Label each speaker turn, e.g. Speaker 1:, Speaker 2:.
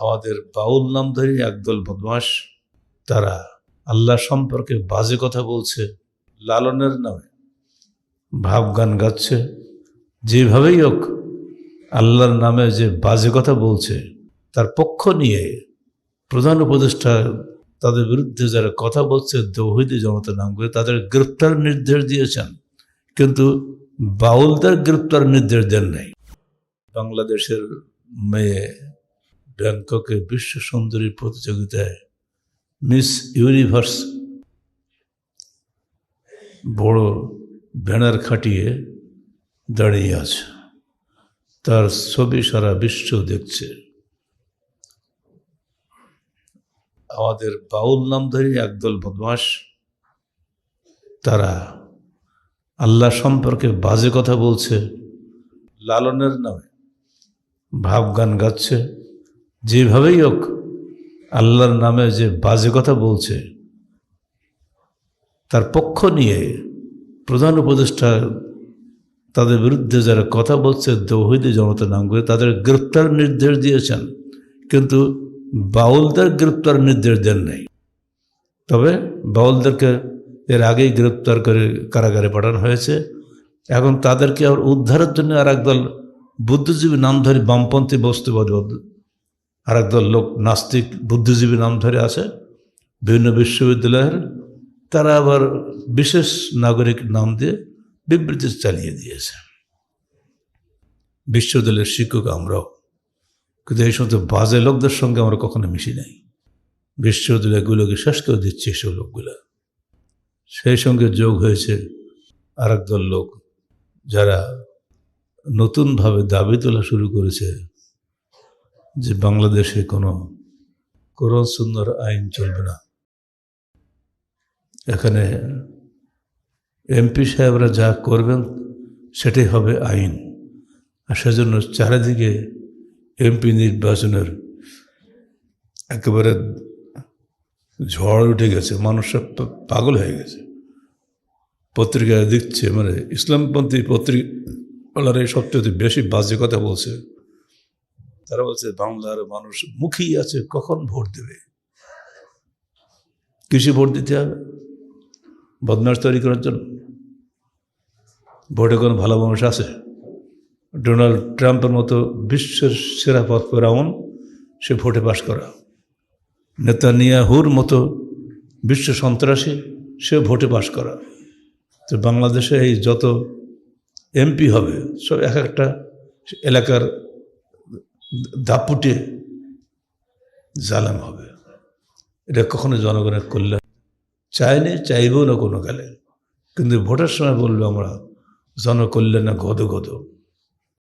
Speaker 1: আমাদের বাউল নামধারী একদল বদমাস তারা আল্লাহ সম্পর্কে বাজে কথা বলছে, লালনের নামে। ভাব গান গাচ্ছে, যেভাবেই হোক, আল্লাহর নামে যে বাজে কথা বলছে, তার পক্ষ নিয়ে প্রধান উপদেষ্টা তাদের বিরুদ্ধে যারা কথা বলছে দৌহিদি জনতা নাম করে তাদের গ্রেপ্তার নির্দেশ দিয়েছেন। কিন্তু বাউলদের গ্রেপ্তার নির্দেশ দেন নাই। বাংলাদেশের মেয়ে ব্যাংককে বিশ্ব সুন্দরী প্রতিযোগিতায় মিস ইউনিভার্স বড় ব্যানার খাটিয়ে দাঁড়িয়ে আছে। তার ছবি সারা বিশ্ব দেখছে। আমাদের বাউল নামধারী একদল বদমাস তারা আল্লাহ সম্পর্কে বাজে কথা বলছে, লালনের নামে ভাব গান গাচ্ছে। যেভাবেই হোক, আল্লাহর নামে যে বাজে কথা বলছে, তার পক্ষ নিয়ে প্রধান উপদেষ্টা তাদের বিরুদ্ধে যারা কথা বলছে দৌহিদি জনতা নাম করে তাদের গ্রেপ্তার নির্দেশ দিয়েছেন। কিন্তু বাউলদের গ্রেপ্তার নির্দেশ দেন নাই। তবে বাউলদেরকে এর আগেই গ্রেপ্তার করে কারাগারে পাঠানো হয়েছে। এখন তাদেরকে আবার উদ্ধারের জন্য আর একদল বুদ্ধিজীবী নামধারী বামপন্থী বস্তুবাদী আর একদল লোক নাস্তিক বুদ্ধিজীবী নাম ধরে আছে, বিভিন্ন বিশ্ববিদ্যালয়ের, তারা আবার বিশেষ নাগরিক নাম দিয়ে বিবৃতি চালিয়ে দিয়েছে। বিশ্ববিদ্যালয়ের শিক্ষক আমরাও। কিন্তু এই সমস্ত বাজে লোকদের সঙ্গে আমরা কখনো মিশি নাই। বিশ্ববিদ্যালয়গুলোকে শেষ করে দিচ্ছে এসব লোকগুলো। সেই সঙ্গে যোগ হয়েছে আর লোক যারা নতুনভাবে দাবি তোলা শুরু করেছে। যে বাংলাদেশে কোনো কোরআন সুন্দর আইন চলবে না। এখানে এমপি সাহেবরা যা করবেন, সেটাই হবে আইন। আর সেজন্য চারিদিকে এমপি নির্বাচনের একেবারে ঝড় উঠে গেছে, মানুষ পাগল হয়ে গেছে। পত্রিকায় দিচ্ছে মানে ইসলামপন্থী পত্রিকার এই সবচেয়ে বেশি বাজে কথা বলছে। তারা বলছে, বাংলার মানুষ মুখী আছে, কখন ভোট দেবে? কৃষি ভোট দিতে হবে? বদমাস তৈরি করার জন্য? ভোটে কোনো ভালো মানুষ আছে? ডোনাল্ড ট্রাম্পের মতো বিশ্বের সেরা পথ ফেরাউন, সে ভোটে পাশ করা। নেতানিয়াহুর মতো বিশ্ব সন্ত্রাসী, সে ভোটে পাশ করা। তো বাংলাদেশে এই যত এমপি হবে, সব এক একটা এলাকার দাপুটে জালাম হবে। এটা কখনো জনগণের কল্যাণ চায়নি চাইবেও না কোনো কালে। কিন্তু ভোটার সময় বলব আমরা, জনকল্যাণে গদ গদ